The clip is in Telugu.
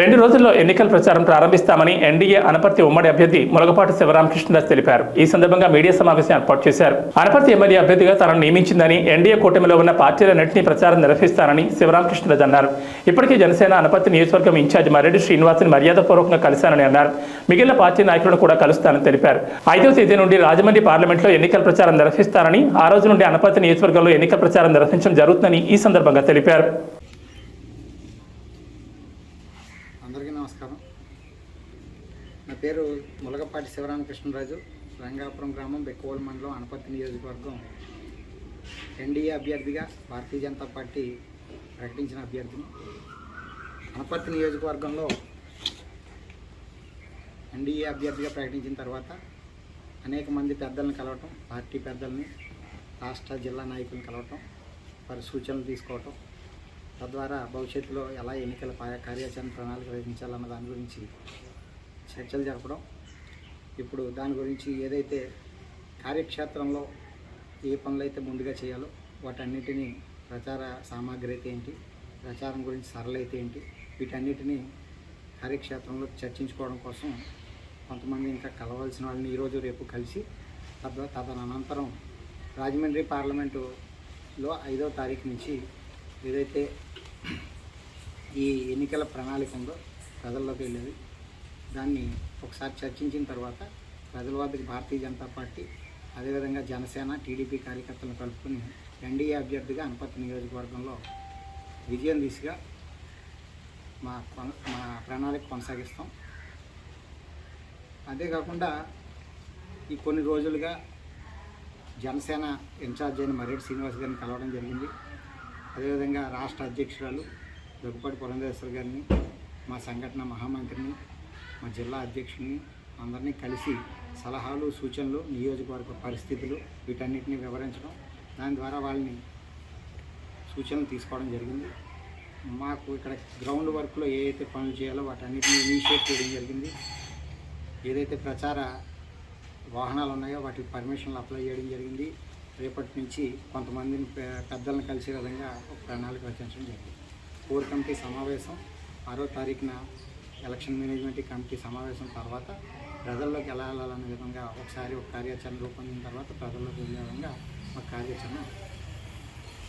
రెండు రోజుల్లో ఎన్నికల ప్రచారం ప్రారంభిస్తామని ఎన్డీఏ అనపర్తి ఉమ్మడి అభ్యర్థి ములగపాటి శివరామకృష్ణదాస్ తెలిపారు. ఈ సందర్భంగా మీడియా సమావేశం ఏర్పాటు చేశారు. అనపర్తి ఎమ్మెల్యే అభ్యర్థిగా తనను నియమించిందని ఎన్డీఏ కూటమిలో ఉన్న పార్టీలన్నింటినీ ప్రచారం నిర్వహిస్తానని శివరామకృష్ణదాస్ అన్నారు. ఇప్పటికే జనసేన అనపర్తి నియోజకవర్గం ఇన్ఛార్జ్ మర్రెడ్డి శ్రీనివాసుని మర్యాదపూర్వకంగా కలిశానని అన్నారు. మిగిలిన పార్టీ నాయకులను కూడా కలుస్తానని తెలిపారు. ఐదవ తేదీ నుండి రాజమండ్రి పార్లమెంట్లో ఎన్నికల ప్రచారం నిర్వహిస్తారని ఆ రోజు నుండి అనపర్తి నియోజకవర్గంలో ఎన్నికల ప్రచారం నిర్వహించడం జరుగుతుందని ఈ సందర్భంగా తెలిపారు. అందరికీ నమస్కారం. నా పేరు ములగపాటి శివరామకృష్ణరాజు రంగాపురం గ్రామం బెక్కవోలు మండలం అనపర్తి నియోజకవర్గం. ఎన్డీఏ అభ్యర్థిగా భారతీయ జనతా పార్టీ ప్రకటించిన అభ్యర్థిని. అనపర్తి నియోజకవర్గంలో ఎన్డీఏ అభ్యర్థిగా ప్రకటించిన తర్వాత అనేక మంది పెద్దలను కలవటం పార్టీ పెద్దల్ని రాష్ట్ర జిల్లా నాయకులను కలవటం వారి సూచనలు తీసుకోవటం తద్వారా భవిష్యత్తులో ఎలా ఎన్నికల కార్యాచరణ ప్రణాళిక రచించాలన్న దాని గురించి చర్చలు జరపడం. ఇప్పుడు దాని గురించి ఏదైతే కార్యక్షేత్రంలో ఏ పనులు అయితే ముందుగా చేయాలో వాటన్నిటినీ ప్రచార సామాగ్రి అయితే ఏంటి ప్రచారం గురించి సరళ అయితే ఏంటి వీటన్నిటినీ కార్యక్షేత్రంలో చర్చించుకోవడం కోసం కొంతమంది ఇంకా కలవాల్సిన వాళ్ళని ఈరోజు రేపు కలిసి తద తదనంతరం రాజమండ్రి పార్లమెంటులో ఐదో తారీఖు నుంచి ఏదైతే ఈ ఎన్నికల ప్రణాళిక ఉందో ప్రజల్లోకి వెళ్ళేది దాన్ని ఒకసారి చర్చించిన తర్వాత ప్రజల వద్దకు భారతీయ జనతా పార్టీ అదేవిధంగా జనసేన టీడీపీ కార్యకర్తలను కలుపుకొని ఎన్డీఏ అభ్యర్థిగా అనుపత్తి నియోజకవర్గంలో విజయం దిశగా మా మా ప్రణాళిక కొనసాగిస్తాం. అంతేకాకుండా ఈ కొన్ని రోజులుగా జనసేన ఇన్ఛార్జ్ అయిన మర్రెడ్డి శ్రీనివాస్ గారిని కలవడం జరిగింది. అదేవిధంగా రాష్ట్ర అధ్యక్షురాలు దగ్గుపాటి పురంధేశ్వర గారిని మా సంఘటన మహామంత్రిని మా జిల్లా అధ్యక్షుడిని అందరినీ కలిసి సలహాలు సూచనలు నియోజకవర్గ పరిస్థితులు వీటన్నిటిని వివరించడం దాని ద్వారా వాళ్ళని సూచనలు తీసుకోవడం జరిగింది. మాకు ఇక్కడ గ్రౌండ్ వర్క్లో ఏ అయితే పనులు చేయాలో వాటన్నిటిని ఇనిషియేట్ చేయడం జరిగింది. ఏదైతే ప్రచార వాహనాలు ఉన్నాయో వాటికి పర్మిషన్లు అప్లై చేయడం జరిగింది. రేపటి నుంచి కొంతమందిని పెద్దలను కలిసే విధంగా ఒక ప్రణాళిక రచించడం జరిగింది. కోర్ కమిటీ సమావేశం ఆరో తారీఖున ఎలక్షన్ మేనేజ్మెంట్ కమిటీ సమావేశం తర్వాత ప్రజల్లోకి ఎలా వెళ్ళాలనే విధంగా ఒకసారి ఒక కార్యాచరణ రూపొందిన తర్వాత ప్రజల్లోకి వెళ్ళే విధంగా ఒక కార్యాచరణ